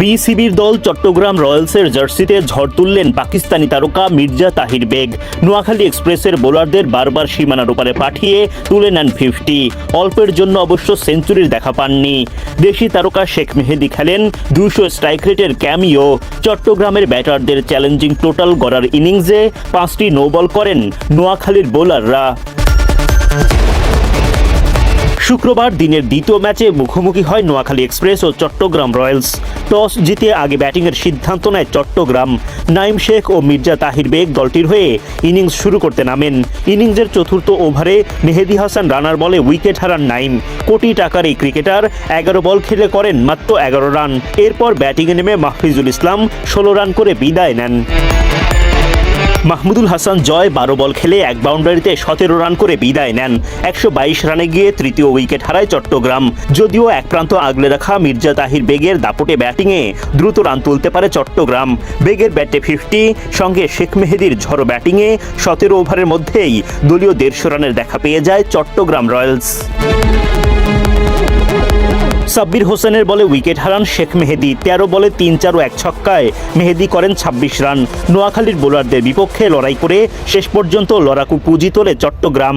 বিসিবির দল চট্টগ্রাম রয়্যালসের জার্সিতে ঝড় তুললেন পাকিস্তানি তারকা মির্জা তাহির বেগ। নোয়াখালী এক্সপ্রেসের বোলারদের বারবার সীমানার ওপারে পাঠিয়ে তুলে নেন ফিফটি। অল্পের জন্য অবশ্য সেঞ্চুরির দেখা পাননি। দেশি তারকা শেখ মেহেদি খেলেন দুশো স্ট্রাইক রেটের ক্যামিও। চট্টগ্রামের ব্যাটারদের চ্যালেঞ্জিং টোটাল গড়ার ইনিংসে পাঁচটি নো বল করেন নোয়াখালীর বোলাররা। শুক্রবার দিনের দ্বিতীয় ম্যাচে মুখোমুখি হয় নোয়াখালী এক্সপ্রেস ও চট্টগ্রাম রয়্যালস। টস জিতে আগে ব্যাটিংয়ের সিদ্ধান্ত নেয় চট্টগ্রাম। নাইম শেখ ও মির্জা তাহির বেগ দলটির হয়ে ইনিংস শুরু করতে নামেন। ইনিংসের চতুর্থ ওভারে মেহেদি হাসান রানার বলে উইকেট হারান নাইম। কোটি টাকার এই ক্রিকেটার এগারো বল খেলে করেন মাত্র এগারো রান। এরপর ব্যাটিংয়ে নেমে মাহফিজুল ইসলাম ষোলো রান করে বিদায় নেন। মাহমুদুল হাসান জয় বারো বল খেলে এক বাউন্ডারিতে সতেরো রান করে বিদায় নেন। একশো বাইশ রানে গিয়ে তৃতীয় উইকেট হারায় চট্টগ্রাম। যদিও এক প্রান্ত আগলে রাখা মির্জা তাহির বেগের দাপটে ব্যাটিংয়ে দ্রুত রান তুলতে পারে চট্টগ্রাম। বেগের ব্যাটে ফিফটি, সঙ্গে শেখ মেহেদির ঝড়ো ব্যাটিংয়ে সতেরো ওভারের মধ্যেই দলীয় দেড়শো রানের দেখা পেয়ে যায় চট্টগ্রাম রয়্যালস। সাব্বির হোসেনের বলে উইকেট হারান শেখ মেহেদি, তেরো বলে তিন চার ও এক ছক্কায় মেহেদি করেন ছাব্বিশ রান। নোয়াখালীর বোলারদের বিপক্ষে লড়াই করে শেষ পর্যন্ত লড়াকু পুঁজি তোলে চট্টগ্রাম।